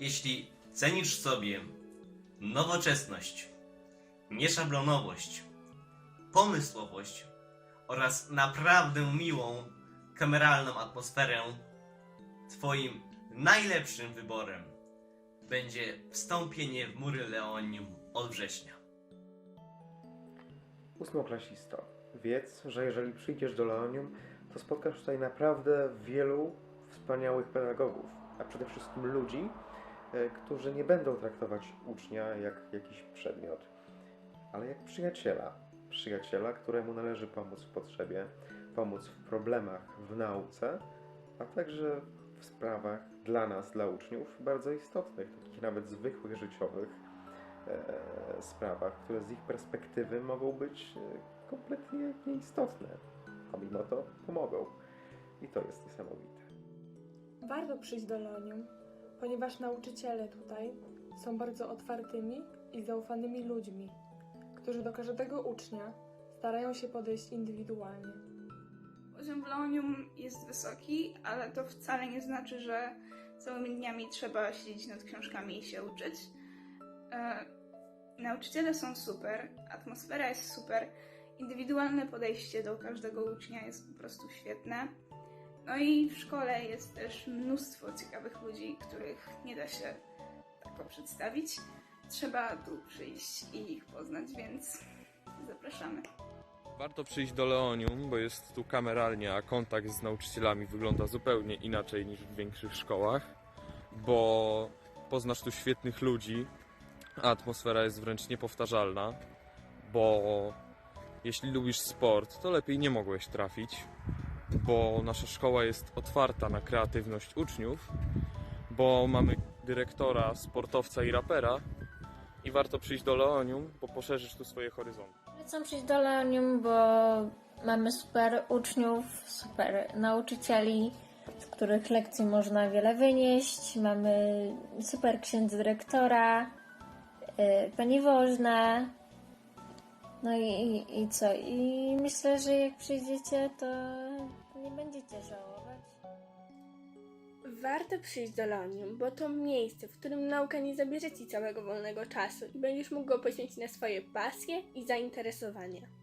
Jeśli cenisz sobie nowoczesność, nieszablonowość, pomysłowość oraz naprawdę miłą, kameralną atmosferę, Twoim najlepszym wyborem będzie wstąpienie w mury Leonium od września. Ósmoklasisto, wiedz, że jeżeli przyjdziesz do Leonium, to spotkasz tutaj naprawdę wielu wspaniałych pedagogów, a przede wszystkim ludzi, którzy nie będą traktować ucznia jak jakiś przedmiot, ale jak przyjaciela. Przyjaciela, któremu należy pomóc w potrzebie, pomóc w problemach w nauce, a także w sprawach dla nas, dla uczniów, bardzo istotnych, takich nawet zwykłych, życiowych e, sprawach, które z ich perspektywy mogą być e, kompletnie nieistotne, a mimo to pomogą. I to jest niesamowite. Warto przyjść do Leonium, ponieważ nauczyciele tutaj są bardzo otwartymi i zaufanymi ludźmi, którzy do każdego ucznia starają się podejść indywidualnie. Poziom w Leonium jest wysoki, ale to wcale nie znaczy, że całymi dniami trzeba siedzieć nad książkami i się uczyć. E, nauczyciele są super, atmosfera jest super, indywidualne podejście do każdego ucznia jest po prostu świetne. No i w szkole jest też mnóstwo ciekawych ludzi, których nie da się tak przedstawić. Trzeba tu przyjść i ich poznać, więc zapraszamy. Warto przyjść do Leonium, bo jest tu kameralnie, a kontakt z nauczycielami wygląda zupełnie inaczej niż w większych szkołach, bo poznasz tu świetnych ludzi, a atmosfera jest wręcz niepowtarzalna, bo jeśli lubisz sport, to lepiej nie mogłeś trafić, bo nasza szkoła jest otwarta na kreatywność uczniów, bo mamy dyrektora, sportowca i rapera i warto przyjść do Leonium, bo poszerzysz tu swoje horyzonty. Polecam przyjść do Leonium, bo mamy super uczniów, super nauczycieli, z których lekcji można wiele wynieść. Mamy super księdza dyrektora, yy, pani wożne. No i, i, i co? I myślę, że jak przyjdziecie, to nie będziecie żałować. Warto przyjść do Leonium, bo to miejsce, w którym nauka nie zabierze ci całego wolnego czasu i będziesz mógł go poświęcić na swoje pasje i zainteresowania.